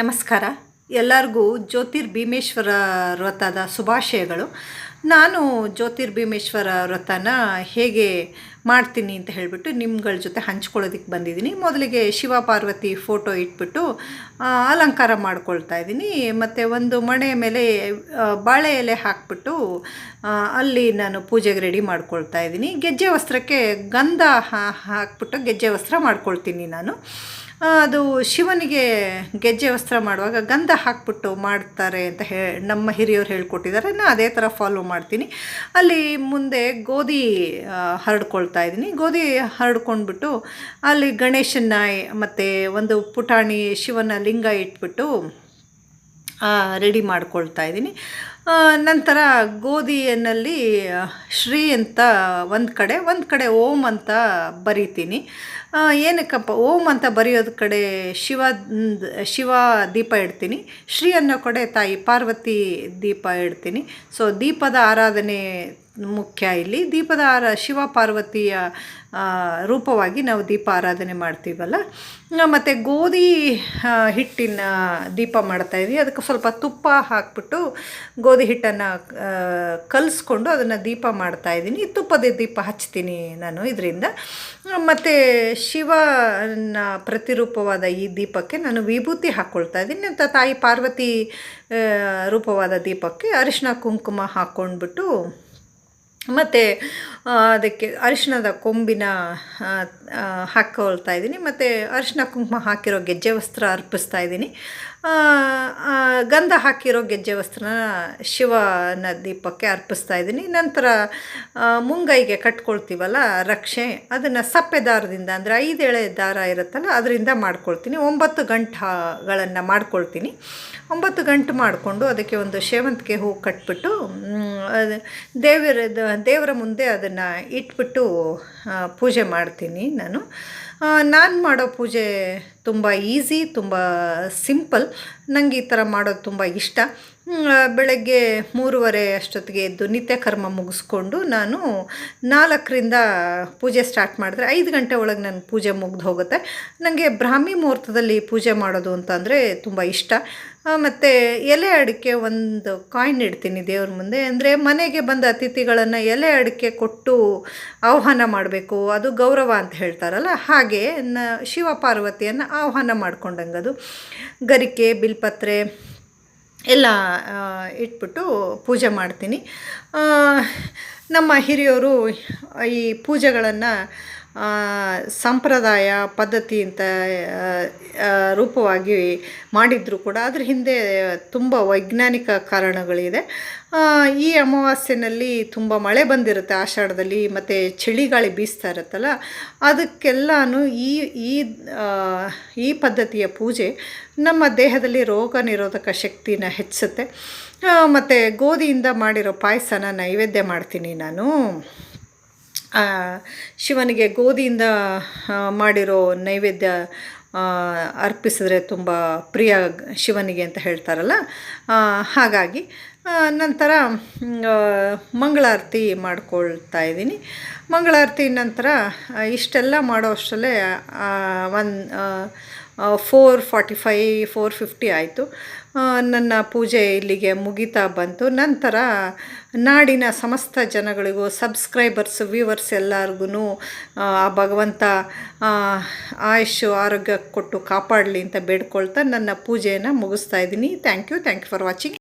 ನಮಸ್ಕಾರ. ಎಲ್ಲರಿಗೂ ಜ್ಯೋತಿರ್ಭೀಮೇಶ್ವರ ವ್ರತದ ಶುಭಾಶಯಗಳು. ನಾನು ಜ್ಯೋತಿರ್ ಭೀಮೇಶ್ವರ ವ್ರತನ ಹೇಗೆ ಮಾಡ್ತೀನಿ ಅಂತ ಹೇಳಿಬಿಟ್ಟು ನಿಮ್ಗಳ ಜೊತೆ ಹಂಚ್ಕೊಳ್ಳೋದಕ್ಕೆ ಬಂದಿದ್ದೀನಿ. ಮೊದಲಿಗೆ ಶಿವ ಪಾರ್ವತಿ ಫೋಟೋ ಇಟ್ಬಿಟ್ಟು ಅಲಂಕಾರ ಮಾಡ್ಕೊಳ್ತಾ ಇದ್ದೀನಿ. ಮತ್ತು ಒಂದು ಮಣೆ ಮೇಲೆ ಬಾಳೆ ಎಲೆ ಹಾಕ್ಬಿಟ್ಟು ಅಲ್ಲಿ ನಾನು ಪೂಜೆಗೆ ರೆಡಿ ಮಾಡ್ಕೊಳ್ತಾ ಇದ್ದೀನಿ. ಗೆಜ್ಜೆ ವಸ್ತ್ರಕ್ಕೆ ಗಂಧ ಹಾಕ್ಬಿಟ್ಟು ಗೆಜ್ಜೆ ವಸ್ತ್ರ ಮಾಡ್ಕೊಳ್ತೀನಿ ನಾನು. ಅದು ಶಿವನಿಗೆ ಗೆಜ್ಜೆ ವಸ್ತ್ರ ಮಾಡುವಾಗ ಗಂಧ ಹಾಕ್ಬಿಟ್ಟು ಮಾಡ್ತಾರೆ ಅಂತ ಹೇ, ನಮ್ಮ ಹಿರಿಯರು ಹೇಳ್ಕೊಟ್ಟಿದ್ದಾರೆ. ನಾನು ಅದೇ ಥರ ಫಾಲೋ ಮಾಡ್ತೀನಿ. ಅಲ್ಲಿ ಮುಂದೆ ಗೋಧಿ ಹರಡ್ಕೊಳ್ತಾ ಇದ್ದೀನಿ. ಗೋಧಿ ಹರಡ್ಕೊಂಡ್ಬಿಟ್ಟು ಅಲ್ಲಿ ಗಣೇಶನ ಮತ್ತು ಒಂದು ಪುಟಾಣಿ ಶಿವನ ಲಿಂಗ ಇಟ್ಬಿಟ್ಟು ರೆಡಿ ಮಾಡ್ಕೊಳ್ತಾ ಇದ್ದೀನಿ. ನಂತರ ಗೋಧಿಯನ್ನಲ್ಲಿ ಶ್ರೀ ಅಂತ ಒಂದು ಕಡೆ ಒಂದು ಕಡೆ ಓಂ ಅಂತ ಬರಿತೀನಿ. ಏನಕ್ಕಪ್ಪ, ಓಂ ಅಂತ ಬರೆಯೋದು ಕಡೆ ಶಿವ ಶಿವ ದೀಪ ಇಡ್ತೀನಿ. ಶ್ರೀ ಅನ್ನೋ ಕಡೆ ತಾಯಿ ಪಾರ್ವತಿ ದೀಪ ಇಡ್ತೀನಿ. ಸೊ ದೀಪದ ಆರಾಧನೆ ಮುಖ್ಯ ಇಲ್ಲಿ. ದೀಪದ ಆರ, ಶಿವ ಪಾರ್ವತಿಯ ರೂಪವಾಗಿ ನಾವು ದೀಪ ಆರಾಧನೆ ಮಾಡ್ತೀವಲ್ಲ. ಮತ್ತು ಗೋಧಿ ಹಿಟ್ಟಿನ ದೀಪ ಮಾಡ್ತಾಯಿದ್ವಿ ಅದಕ್ಕೆ ಸ್ವಲ್ಪ ತುಪ್ಪ ಹಾಕ್ಬಿಟ್ಟು ಗೋಧಿ ಹಿಟ್ಟನ್ನು ಕಲಿಸ್ಕೊಂಡು ಅದನ್ನು ದೀಪ ಮಾಡ್ತಾಯಿದ್ದೀನಿ ತುಪ್ಪದ ದೀಪ ಹಚ್ತೀನಿ ನಾನು ಇದರಿಂದ. ಮತ್ತು ಶಿವನ ಪ್ರತಿರೂಪವಾದ ಈ ದೀಪಕ್ಕೆ ನಾನು ವಿಭೂತಿ ಹಾಕ್ಕೊಳ್ತಾ ಇದ್ದೀನಿ. ಅಂತ ತಾಯಿ ಪಾರ್ವತಿ ರೂಪವಾದ ದೀಪಕ್ಕೆ ಅರಿಶಿನ ಕುಂಕುಮ ಹಾಕ್ಕೊಂಡ್ಬಿಟ್ಟು ಮತ್ತು ಅದಕ್ಕೆ ಅರಿಶಿಣದ ಕೊಂಬಿನ ಹಾಕ್ಕೊಳ್ತಾ ಇದ್ದೀನಿ. ಮತ್ತು ಅರಿಶಿಣ ಕುಂಕುಮ ಹಾಕಿರೋ ಗೆಜ್ಜೆ ವಸ್ತ್ರ ಅರ್ಪಿಸ್ತಾ ಇದ್ದೀನಿ. ಗಂಧ ಹಾಕಿರೋ ಗೆಜ್ಜೆ ವಸ್ತ್ರನ ಶಿವನ ದೀಪಕ್ಕೆ ಅರ್ಪಿಸ್ತಾ ಇದ್ದೀನಿ. ನಂತರ ಮುಂಗೈಗೆ ಕಟ್ಕೊಳ್ತೀವಲ್ಲ, ರಕ್ಷೆ, ಅದನ್ನು ಸಪ್ಪೆ ದಾರದಿಂದ, ಅಂದರೆ ಐದು ದಾರ ಇರುತ್ತಲ್ಲ, ಅದರಿಂದ ಮಾಡ್ಕೊಳ್ತೀನಿ. ಒಂಬತ್ತು ಗಂಟಗಳನ್ನು ಮಾಡ್ಕೊಳ್ತೀನಿ. ಒಂಬತ್ತು ಗಂಟು ಮಾಡಿಕೊಂಡು ಅದಕ್ಕೆ ಒಂದು ಸೇವಂತಿಗೆ ಹೂ ಕಟ್ಬಿಟ್ಟು ದೇವರ ದೇವರ ಮುಂದೆ ಅದನ್ನು ಇಟ್ಬಿಟ್ಟು ಪೂಜೆ ಮಾಡ್ತೀನಿ ನಾನು. ನಾನು ಮಾಡೋ ಪೂಜೆ ತುಂಬ ಈಸಿ ತುಂಬ ಸಿಂಪಲ್. ನನಗೆ ಈ ಥರ ಮಾಡೋದು ತುಂಬ ಇಷ್ಟ. ಬೆಳಗ್ಗೆ ಮೂರುವರೆ ಅಷ್ಟೊತ್ತಿಗೆ ಎದ್ದು ನಿತ್ಯಕರ್ಮ ಮುಗಿಸ್ಕೊಂಡು ನಾನು ನಾಲ್ಕರಿಂದ ಪೂಜೆ ಸ್ಟಾರ್ಟ್ ಮಾಡಿದ್ರೆ ಐದು ಗಂಟೆ ಒಳಗೆ ನನ್ನ ಪೂಜೆ ಮುಗ್ದು ಹೋಗುತ್ತೆ. ನನಗೆ ಬ್ರಾಹ್ಮಿ ಮುಹೂರ್ತದಲ್ಲಿ ಪೂಜೆ ಮಾಡೋದು ಅಂತಂದರೆ ತುಂಬ ಇಷ್ಟ. ಮತ್ತು ಎಲೆ ಅಡಿಕೆ ಒಂದು ಕಾಯಿನ್ ಇಡ್ತೀನಿ ದೇವ್ರ ಮುಂದೆ. ಅಂದರೆ ಮನೆಗೆ ಬಂದ ಅತಿಥಿಗಳನ್ನು ಎಲೆ ಅಡಿಕೆ ಕೊಟ್ಟು ಆಹ್ವಾನ ಮಾಡಬೇಕು. ಅದು ಗೌರವ ಅಂತ ಹೇಳ್ತಾರಲ್ಲ, ಹಾಗೆ ನ ಶಿವ ಪಾರ್ವತಿಯನ್ನು ಆಹ್ವಾನ ಮಾಡ್ಕೊಂಡಂಗೆ ಅದು ಗರಿಕೆ, ಬಿಲ್ಪತ್ರೆ ಎಲ್ಲ ಇಟ್ಬಿಟ್ಟು ಪೂಜೆ ಮಾಡ್ತೀನಿ. ನಮ್ಮ ಹಿರಿಯವರು ಈ ಪೂಜೆಗಳನ್ನು ಸಂಪ್ರದಾಯ, ಪದ್ಧತಿ ಅಂತ ರೂಪವಾಗಿ ಮಾಡಿದ್ರು ಕೂಡ. ಅದ್ರ ಹಿಂದೆ ತುಂಬ ವೈಜ್ಞಾನಿಕ ಕಾರಣಗಳಿದೆ. ಈ ಅಮಾವಾಸ್ಯೆನಲ್ಲಿ ತುಂಬ ಮಳೆ ಬಂದಿರುತ್ತೆ ಆಷಾಢದಲ್ಲಿ, ಮತ್ತು ಚಳಿಗಾಳಿ ಬೀಸ್ತಾ ಇರುತ್ತಲ್ಲ, ಅದಕ್ಕೆಲ್ಲಾನು ಈ ಈ ಈ ಪದ್ಧತಿಯ ಪೂಜೆ ನಮ್ಮ ದೇಹದಲ್ಲಿ ರೋಗ ನಿರೋಧಕ ಶಕ್ತಿನ ಹೆಚ್ಚಿಸುತ್ತೆ. ಮತ್ತು ಗೋಧಿಯಿಂದ ಮಾಡಿರೋ ಪಾಯಸನ ನೈವೇದ್ಯ ಮಾಡ್ತೀನಿ ನಾನು. ಶಿವನಿಗೆ ಗೋಧಿಯಿಂದ ಮಾಡಿರೋ ನೈವೇದ್ಯ ಅರ್ಪಿಸಿದ್ರೆ ತುಂಬ ಪ್ರಿಯ ಶಿವನಿಗೆ ಅಂತ ಹೇಳ್ತಾರಲ್ಲ? ಹಾಗಾಗಿ ನಂತರ ಮಂಗಳಾರತಿ ಮಾಡ್ಕೊಳ್ತಾ ಇದ್ದೀನಿ. ಮಂಗಳಾರತಿ ನಂತರ ಇಷ್ಟೆಲ್ಲ ಮಾಡೋ ಅಷ್ಟರಲ್ಲೇ one four forty five four fifty ಆಯಿತು. ನನ್ನ ಪೂಜೆ ಇಲ್ಲಿಗೆ ಮುಗಿತಾ ಬಂತು. ನಂತರ, ನಾಡಿನ ಸಮಸ್ತ ಜನಗಳಿಗೂ ಸಬ್ಸ್ಕ್ರೈಬರ್ಸ್ ವ್ಯೂವರ್ಸ್ ಎಲ್ಲರಿಗೂ ಆ ಭಗವಂತ ಆಯುಷು ಆರೋಗ್ಯ ಕೊಟ್ಟು ಕಾಪಾಡಲಿ ಅಂತ ಬೇಡ್ಕೊಳ್ತಾ ನನ್ನ ಪೂಜೆಯನ್ನು ಮುಗಿಸ್ತಾ ಇದ್ದೀನಿ. Thank you thank you for watching